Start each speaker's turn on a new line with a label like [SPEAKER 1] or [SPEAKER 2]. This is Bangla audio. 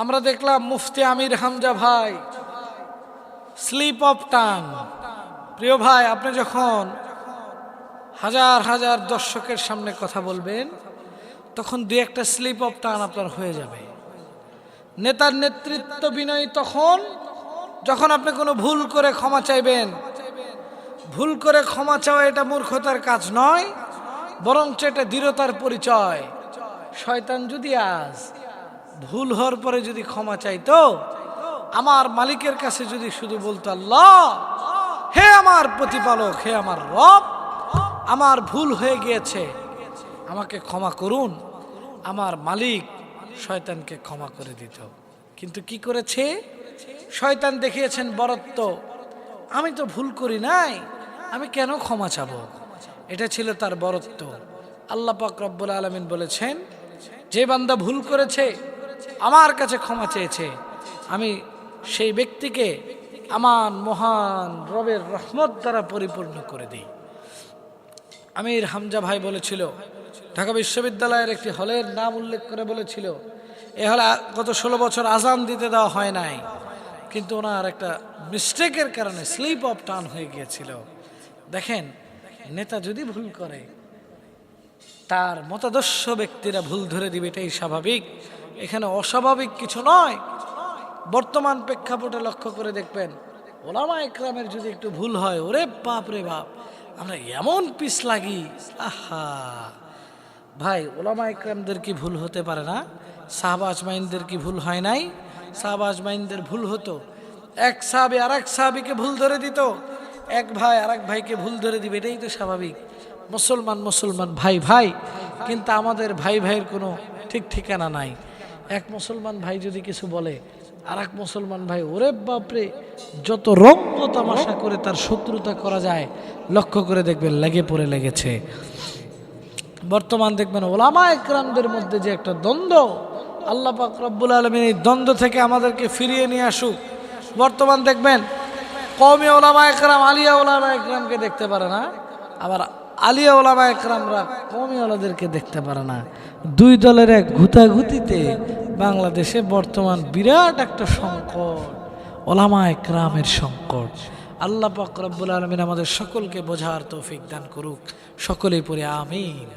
[SPEAKER 1] আমরা দেখলাম মুফতি আমির হামজা ভাই, স্লিপ অফ টান। প্রিয় ভাই, আপনি যখন হাজার হাজার দর্শকের সামনে কথা বলবেন, তখন দু একটা স্লিপ অফ টান আপনার হয়ে যাবে। নেতার নেতৃত্ব বিনয়ী তখন, যখন আপনি কোনো ভুল করে ক্ষমা চাইবেন, ভুল করে ক্ষমা চাওয়া এটা মূর্খতার কাজ নয়, বরঞ্চ এটা দৃঢ়তার পরিচয়। শয়তান যদি আজ ভুল হওয়ার পরে যদি ক্ষমা চাইতো, আমার মালিকের কাছে যদি শুধু বলতো, আল্লাহ, হে আমার প্রতিপালক, হে আমার রব, আমার ভুল হয়ে গিয়েছে, আমাকে ক্ষমা করুন, আমার মালিক শয়তানকে ক্ষমা করে দিত। কিন্তু কি করেছে? শয়তান দেখিয়েছেন, বরত্ব, আমি তো ভুল করি নাই, আমি কেন ক্ষমা চাব? এটা ছিল তার বরত্ব। আল্লাহ পাক রব্বুল আলমিন বলেছেন, যে বান্দা ভুল করেছে আমার কাছে ক্ষমা চেয়েছে। আমি সেই ব্যক্তিকে আমার মহান রবের রহমত দ্বারা পরিপূর্ণ করে দিই। আমির হামজা ভাই বলেছিল, ঢাকা বিশ্ববিদ্যালয়ের একটি হলের নাম উল্লেখ করে বলেছিল, এ হলে গত ষোলো বছর আজান দিতে দেওয়া হয় নাই। কিন্তু ওনার একটা মিস্টেকের কারণে স্লিপ অফ টার্ন হয়ে গিয়েছিল। দেখেন, নেতা যদি ভুল করে, তার মতাদর্শ ব্যক্তিরা ভুল ধরে দিবে, এটাই স্বাভাবিক। এখানে অস্বাভাবিক কিছু নয়। বর্তমান প্রেক্ষাপটে লক্ষ্য করে দেখবেন, ওলামা একরামের যদি একটু ভুল হয়, ওরে বাপ রে বাপ, আমরা এমন পিস লাগি। আহা! ভাই, ওলামা একরামদের কি ভুল হতে পারে না? সাহবাজ মাইনদের কি ভুল হয় নাই? সাহবাজ মাইনদের ভুল হতো। এক সাহাবি আর এক সাহাবিকে ভুল ধরে দিত। এক ভাই আর এক ভাইকে ভুল ধরে দিবে, এটাই তো স্বাভাবিক। মুসলমান মুসলমান, ভাই ভাই, কিন্তু আমাদের ভাই, ভাইয়ের কোনো ঠিক ঠিকানা নাই। এক মুসলমান ভাই যদি কিছু বলে আর এক মুসলমান ভাই, ওরে বাপরে, যত রঙ্গ তামাশা করে তার শত্রুতা করা যায়, লক্ষ্য করে দেখবেন লেগে পড়ে লেগেছে। বর্তমান দেখবেন ওলামা একরামদের মধ্যে যে একটা দ্বন্দ্ব, আল্লাহ রব্বুল আলমিন এই দ্বন্দ্ব থেকে আমাদেরকে ফিরিয়ে নিয়ে আসুক। বর্তমান দেখবেন কৌমি ওলামা একরাম, আলিয়া ওলামা একরামকে দেখতে পারে না, আবার আলিয়া ওলামা একরামরা কমই ওলাদেরকে দেখতে পারে না। দুই দলের এক ঘুতাঘুতিতে বাংলাদেশে বর্তমান বিরাট একটা সংকট, ওলামা একরামের সংকট। আল্লাহ পাক আলমিন আমাদের সকলকে বোঝার তৌফিক দান করুক। সকলেই পরে আমিন।